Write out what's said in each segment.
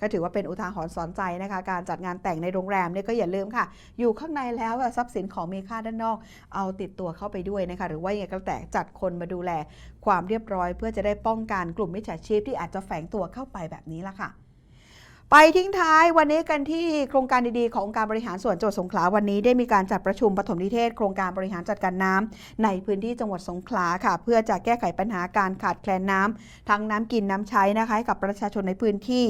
ก็ถือว่าเป็นอุทาหรณ์สอนใจนะคะ การจัดงานแต่งในโรงแรมเนี่ยก็อย่าลืมค่ะ อยู่ข้างในแล้วทรัพย์สินของมีค่าด้านนอก เอาติดตัวเข้าไปด้วยนะคะ หรือว่าอย่างไรก็แต่จัดคนมาดูแลความเรียบร้อย เพื่อจะได้ป้องกันกลุ่มมิจฉาชีพที่อาจจะแฝงตัวเข้าไปแบบนี้ละค่ะ ไปทิ้งท้ายวันนี้กันที่โครงการดีๆ ของการบริหารส่วนจังหวัดสงขลาวันนี้ได้มีการจัดประชุมปฐมนิเทศ โครงการบริหารจัดการน้ำในพื้นที่จังหวัดสงขลาค่ะ เพื่อจะแก้ไขปัญหาการขาดแคลนน้ำทั้งน้ำกินน้ำใช้นะคะให้กับประชาชนในพื้นที่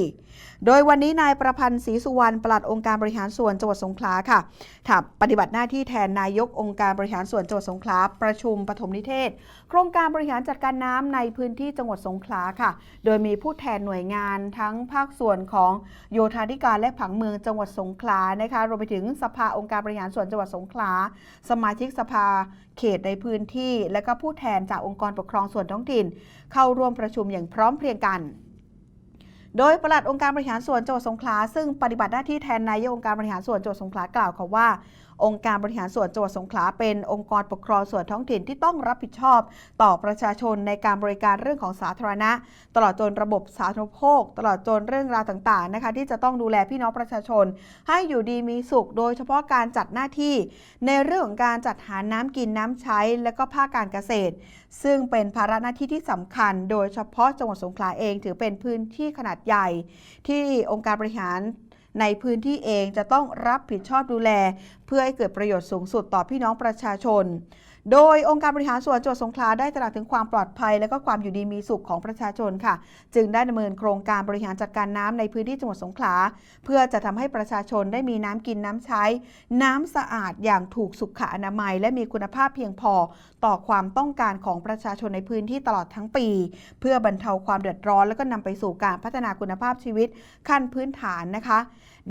โดยวันนี้นายประพันธ์ศรีสุวรรณปลัดองค์การบริหารส่วนจังหวัดสงขลาค่ะถับปฏิบัติหน้าที่แทนนายกองค์การบริหารส่วนจังหวัดสงขลาประชุมปฐมนิเทศ โครงการบริหารจัดการน้ำในพื้นที่จังหวัดสงขลาค่ะ โดยมีผู้แทนหน่วยงานทั้งภาคส่วนของโยธาธิการและผังเมืองจังหวัดสงขลานะคะรวมไปถึงสภาองค์การบริหารส่วนจังหวัดสงขลา สมาชิกสภาเขตในพื้นที่ และก็ผู้แทนจากองค์กรปกครองส่วนท้องถิ่น เข้าร่วมประชุมอย่างพร้อมเพรียงกันโดยปลัดองค์การบริหารส่วนจังหวัดสงขลาซึ่งปฏิบัติหน้าที่แทนนายกองค์การบริหารส่วนจังหวัดสงขลากล่าวค่ะว่าองค์การบริหารส่วนจังหวัดสงขลาเป็นองค์กรปกครองส่วนท้องถิ่นที่ต้องรับผิดชอบ ต่อประชาชนในการบริการเรื่องของสาธารณะ ตลอดจนระบบสาธารณภคตลอดจนเรื่องราวต่างๆนะคะที่จะต้องดูแลพี่น้องประชาชน ให้อยู่ดีมีสุข โดยเฉพาะการจัดหน้าที่ ในเรื่องของการจัดหาน้ำกินน้ำใช้ และก็ภาคการเกษตร ซึ่งเป็นภาระหน้าที่ที่สำคัญ โดยเฉพาะจังหวัดสงขลาเอง ถือเป็นพื้นที่ขนาดใหญ่ ที่องค์การบริหาร ในพื้นที่เองจะต้องรับผิดชอบดูแล เพื่อให้เกิดประโยชน์สูงสุดต่อพี่น้องประชาชน โดยองค์การบริหารส่วนจังหวัดสงขลาได้ตระหนักถึงความปลอดภัย และก็ความอยู่ดีมีสุขของประชาชนค่ะ จึงได้ดำเนินโครงการบริหารจัดการน้ำในพื้นที่จังหวัดสงขลา เพื่อจะทำให้ประชาชนได้มีน้ำกินน้ำใช้ น้ำสะอาดอย่างถูกสุขอนามัย และมีคุณภาพเพียงพอต่อความต้องการของประชาชนในพื้นที่ตลอดทั้งปี เพื่อบรรเทาความเดือดร้อน และก็นำไปสู่การพัฒนาคุณภาพชีวิตขั้นพื้นฐานนะคะ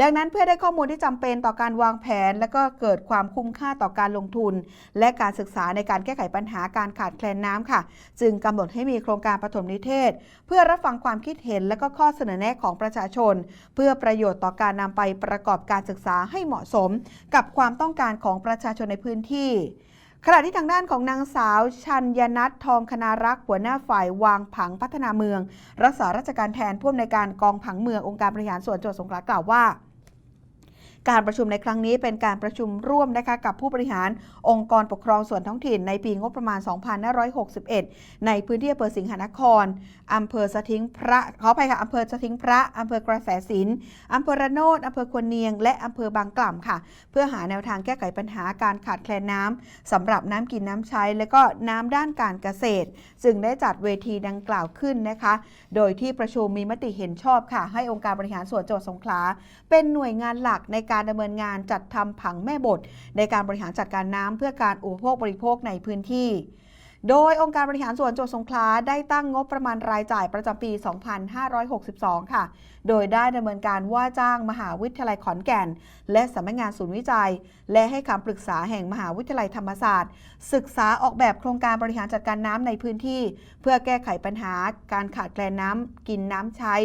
ดังนั้นเพื่อได้ข้อมูลที่จำเป็นต่อการวางแผน และก็เกิดความคุ้มค่าต่อการลงทุน และการศึกษาในการแก้ไขปัญหาการขาดแคลนน้ำค่ะ จึงกำหนดให้มีโครงการปฐมนิเทศ เพื่อรับฟังความคิดเห็นและก็ข้อเสนอแนะของประชาชน เพื่อประโยชน์ต่อการนำไปประกอบการศึกษาให้เหมาะสม กับความต้องการของประชาชนในพื้นที่ขณะที่ทางด้านของนางสาวชัญญนัททองคณารักษ์หัวหน้าฝ่ายวางผังพัฒนาเมือง รักษาราชการแทนผู้อำนวยการกองผังเมืององค์การบริหารส่วนจังหวัดสงขลากล่าวว่า การประชุมในครั้งนี้เป็นการประชุมร่วมนะคะกับผู้บริหารองค์กรปกครองส่วนท้องถิ่นในปีงบประมาณ 2561 ในพื้นที่อำเภอสิงหนครอำเภอสทิงพระขออภัยค่ะอำเภอสทิงพระอำเภอกระแสสินอำเภอระโนดอำเภอควนเนียง และอำเภอบางกล่ำค่ะ เพื่อหาแนวทางแก้ไขปัญหาการขาดแคลนน้ำสำหรับน้ำกินน้ำใช้ และก็น้ำด้านการเกษตร จึงได้จัดเวทีดังกล่าวขึ้นนะคะ โดยที่ประชุมมีมติเห็นชอบค่ะ ให้องค์การบริหารส่วนจังหวัดสงขลาเป็นหน่วยงานหลักในการการดำเนินงานจัดทำผังแม่บท ในการบริหารจัดการน้ำเพื่อการอุปโภคบริโภคในพื้นที่ โดยองค์การบริหารส่วนจังหวัดสงขลาได้ตั้งงบประมาณรายจ่ายประจำปี 2562 ค่ะ โดยได้ดำเนินการว่าจ้างมหาวิทยาลัยขอนแก่น และสำนักงานศูนย์วิจัย และให้คำปรึกษาแห่งมหาวิทยาลัยธรรมศาสตร์ ศึกษาออกแบบโครงการบริหารจัดการน้ำในพื้นที่ เพื่อแก้ไขปัญหาการขาดแคลนน้ำกินน้ำใช้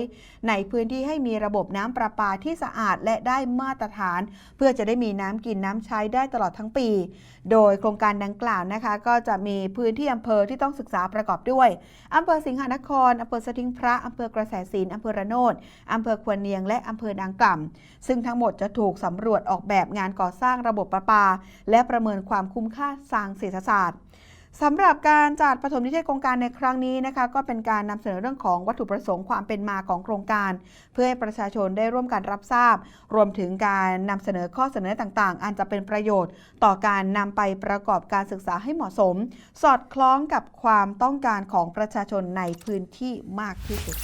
ในพื้นที่ให้มีระบบน้ำประปาที่สะอาดและได้มาตรฐาน เพื่อจะได้มีน้ำกินน้ำใช้ได้ตลอดทั้งปี โดยโครงการดังกล่าวนะคะ ก็จะมีพื้นที่อำเภอที่ต้องศึกษาประกอบด้วย อำเภอสิงหนคร อำเภอสทิงพระ อำเภอกระแสสินอำเภอระโนดอำเภอควรเนียง และอำเภอนางกล่ำ ซึ่งทั้งหมดจะถูกสำรวจออกแบบงานก่อสร้างระบบประปา และประเมินความคุ้มค่าทางเศรษฐศาสตร์ สำหรับการจัดปฐมนิเทศโครงการในครั้งนี้นะคะ ก็เป็นการนำเสนอเรื่องของวัตถุประสงค์ความเป็นมาของโครงการ เพื่อให้ประชาชนได้ร่วมกันรับทราบ รวมถึงการนำเสนอข้อเสนอต่างๆ อันจะเป็นประโยชน์ ต่อการนำไปประกอบการศึกษาให้เหมาะสม สอดคล้องกับความต้องการของประชาชนในพื้นที่มากที่สุด